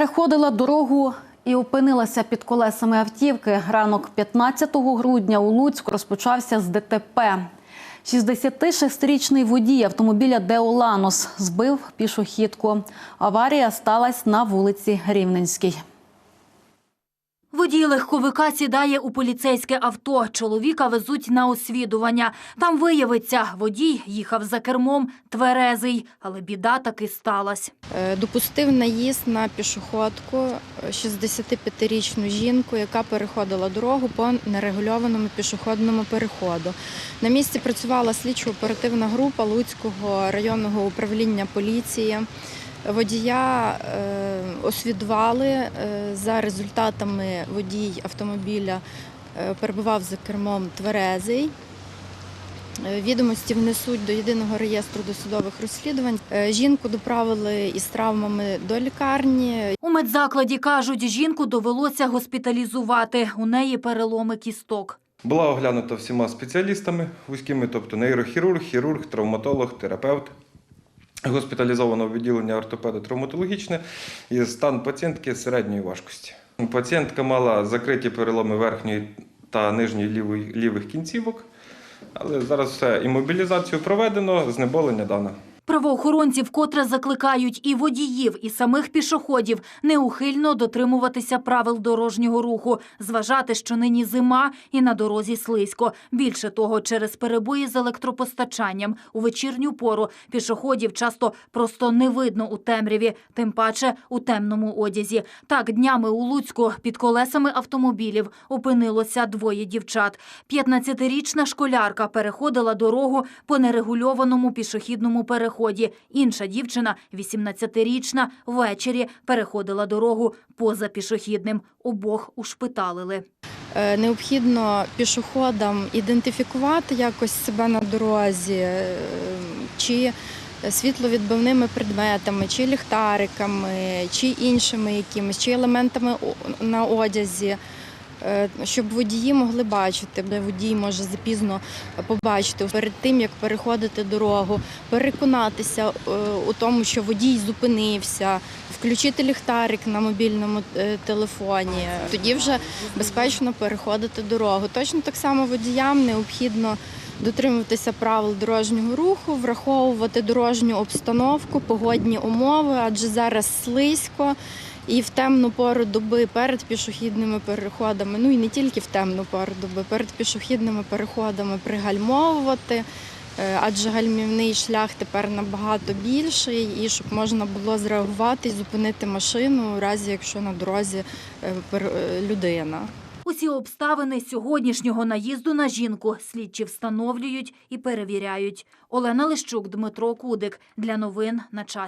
Переходила дорогу і опинилася під колесами автівки. Ранок 15 грудня у Луцьку розпочався з ДТП. 66-річний водій автомобіля Деоланос збив пішохідку. Аварія сталася на вулиці Рівненській. Водій легковика сідає у поліцейське авто. Чоловіка везуть на освідування. Там виявиться, водій їхав за кермом тверезий, але біда таки сталася. Е, Допустив наїзд на пішоходку е, 65-річну жінку, яка переходила дорогу по нерегульованому пішохідному переходу. На місці працювала слідчо-оперативна група Луцького районного управління поліції. Водія е, освідували е, за результатами водій автомобіля е, перебував за кермом тверезий. Відомості внесуть до єдиного реєстру досудових розслідувань. Жінку доправили із травмами до лікарні. У медзакладі кажуть, жінку довелося госпіталізувати. У неї переломи кісток. Була оглянута всіма спеціалістами вузькими, тобто нейрохірург, хірург, травматолог, терапевт. Госпіталізовано в відділення ортопедо-травматологічне і стан пацієнтки середньої важкості. Пацієнтка мала закриті переломи верхньої та нижньої лівих кінцівок, але зараз все імобілізацію проведено, знеболення дане. Правоохоронці вкотре закликають і водіїв, і самих пішоходів неухильно дотримуватися правил дорожнього руху, зважати, що нині зима і на дорозі слизько. Більше того, через перебої з електропостачанням у вечірню пору пішоходів часто просто не видно у темряві, тим паче у темному одязі. Так днями у Луцьку під колесами автомобілів опинилося двоє дівчат. 15-річна школярка переходила дорогу по нерегульованому пішохідному переході. Інша дівчина, 18-річна, ввечері переходила дорогу поза пішохідним. Обох ушпиталили. Е, Необхідно пішоходам ідентифікувати якось себе на дорозі, е, чи світловідбивними предметами, чи ліхтариками, чи іншими якимись, чи елементами на одязі. Е, Щоб водії могли бачити, де водій може запізно побачити перед тим, як переходити дорогу, переконатися е, у тому, що водій зупинився, включити ліхтарик на мобільному е, телефоні. Тоді вже безпечно переходити дорогу. Точно так само водіям необхідно дотримуватися правил дорожнього руху, враховувати дорожню обстановку, погодні умови, адже зараз слизько. І в темну пору доби перед пішохідними переходами, ну і не тільки в темну пору доби, перед пішохідними переходами пригальмовувати, е, адже гальмівний шлях тепер набагато більший, і щоб можна було зреагувати і зупинити машину у разі, якщо на дорозі е, е, людина. Усі обставини сьогоднішнього наїзду на жінку слідчі встановлюють і перевіряють. Олена Лищук, Дмитро Кудик. Для новин на час.